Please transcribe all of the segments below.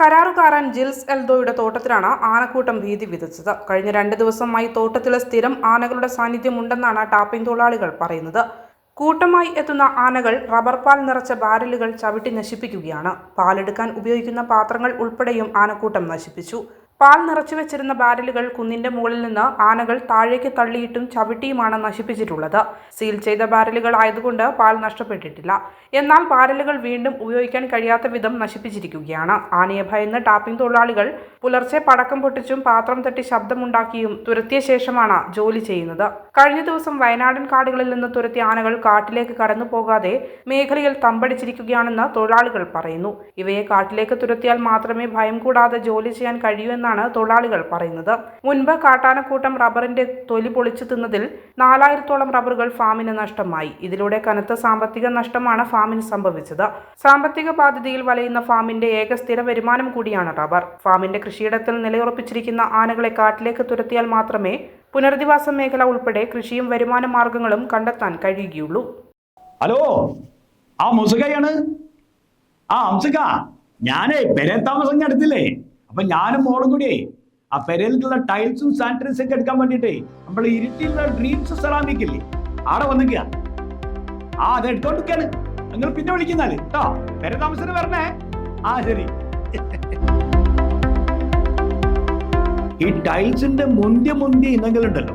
കരാറുകാരൻ ജിൽസ് എൽദോയുടെ തോട്ടത്തിലാണ് ആനക്കൂട്ടം ഭീതി വിതച്ചത്. കഴിഞ്ഞ രണ്ട് ദിവസമായി തോട്ടത്തിലെ സ്ഥിരം ആനകളുടെ സാന്നിധ്യമുണ്ടെന്നാണ് ടാപ്പിംഗ് തൊഴിലാളികൾ പറയുന്നത്. കൂട്ടമായി എത്തുന്ന ആനകൾ റബ്ബർ പാൽ നിറച്ച ബാരലുകൾ ചവിട്ടി നശിപ്പിക്കുകയാണ്. പാലെടുക്കാൻ ഉപയോഗിക്കുന്ന പാത്രങ്ങൾ ഉൾപ്പെടെയും ആനക്കൂട്ടം നശിപ്പിച്ചു. പാൽ നിറച്ചു വെച്ചിരുന്ന ബാരലുകൾ കുന്നിന്റെ മുകളിൽ നിന്ന് ആനകൾ താഴേക്ക് തള്ളിയിട്ടും ചവിട്ടിയുമാണ് നശിപ്പിച്ചിട്ടുള്ളത്. സീൽ ചെയ്ത ബാരലുകൾ ആയതുകൊണ്ട് പാൽ നഷ്ടപ്പെട്ടിട്ടില്ല. എന്നാൽ ബാരലുകൾ വീണ്ടും ഉപയോഗിക്കാൻ കഴിയാത്ത വിധം നശിപ്പിച്ചിരിക്കുകയാണ്. ആനയെ ഭയന്ന് ടാപ്പിംഗ് തൊഴിലാളികൾ പുലർച്ചെ പടക്കം പൊട്ടിച്ചും പാത്രം തട്ടി ശബ്ദമുണ്ടാക്കിയും തുരത്തിയ ശേഷമാണ് ജോലി ചെയ്യുന്നത്. കഴിഞ്ഞ ദിവസം വയനാടൻ കാടുകളിൽ നിന്ന് തുരത്തിയ ആനകൾ കാട്ടിലേക്ക് കടന്നു പോകാതെ മേഖലയിൽ തമ്പടിച്ചിരിക്കുകയാണെന്ന് തൊഴിലാളികൾ പറയുന്നു. ഇവയെ കാട്ടിലേക്ക് തുരത്തിയാൽ മാത്രമേ ഭയം കൂടാതെ ജോലി ചെയ്യാൻ കഴിയൂ എന്നാണ് തൊഴിലാളികൾ പറയുന്നത്. മുൻപ് കാട്ടാനക്കൂട്ടം റബ്ബറിന്റെ തൊലി പൊളിച്ചു തിന്നതിൽ നാലായിരത്തോളം റബ്ബറുകൾ ഫാമിന് നഷ്ടമായി. ഇതിലൂടെ കനത്ത സാമ്പത്തിക നഷ്ടമാണ് ഫാമിന് സംഭവിച്ചത്. സാമ്പത്തിക ബാധ്യതയിൽ വലയുന്ന ഫാമിന്റെ ഏക സ്ഥിര വരുമാനം കൂടിയാണ് റബ്ബർ. ഫാമിന്റെ കൃഷിയിടത്തിൽ നിലയുറപ്പിച്ചിരിക്കുന്ന ആനകളെ കാട്ടിലേക്ക് തുരത്തിയാൽ മാത്രമേ പുനരധിവാസ മേഖല ഉൾപ്പെടെ കൃഷിയും വരുമാന മാർഗങ്ങളും കണ്ടെത്താൻ കഴിയുകയുള്ളൂ. ഹലോ ആ മുസുകയാണ്? ആ അംസുക ഞാനേ പെരെ താമസം എടുത്തില്ലേ അപ്പൊ ഞാനും മോളും കൂടിയേ ആ പെരയിലുള്ള ടൈൽസും സാനിറ്റൈസും ഒക്കെ എടുക്കാൻ വേണ്ടിട്ടേ നമ്മൾ ഇരുട്ടിലുള്ള ഡ്രീംസ് സെറാമിക് ഇല്ലേ ആടെ വന്നിക്കുക ആ അത് എടുത്തോണ്ടിരിക്കാണ്. നിങ്ങൾ പിന്നെ വിളിക്കുന്നാൽ. കേട്ടോ പെര താമസത്തിന് വരണേ. ആ ശരി. ഈ ടൈൽസിന്റെ മുന്തിയ മുന്തിയ ഇനങ്ങളുണ്ടല്ലോ.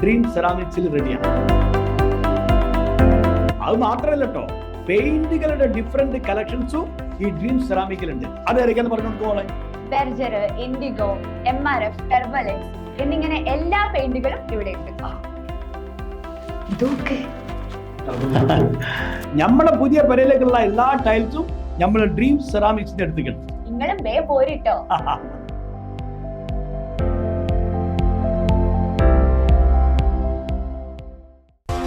ഡ്രീം സെറാമിക്സിൽ റെഡിയാണ് അത് മാത്രമല്ല കേട്ടോ പെയിന്റുകളുടെ ഡിഫറെന്റ് കളക്ഷൻസും ഈ ഡ്രീം സെറാമിക്കിലുണ്ട് അത് ഏതൊക്കെയാന്ന് പറഞ്ഞു കൊടുക്കോളെ Berger Indigo M R F ടെർബലെക്സ് എന്നിങ്ങനെ എല്ലാ പെയിന്റുകളും ഇവിടെ ഉണ്ട് ഇതൊക്കെ നമ്മളെ പുതിയ പെരയിലേക്കുള്ള എല്ലാ ടൈൽസും നമ്മൾ ഡ്രീം സെറാമിക്സിന്റെ അടുത്തേക്കാണ് നിങ്ങളും വേ പോരിട്ടോ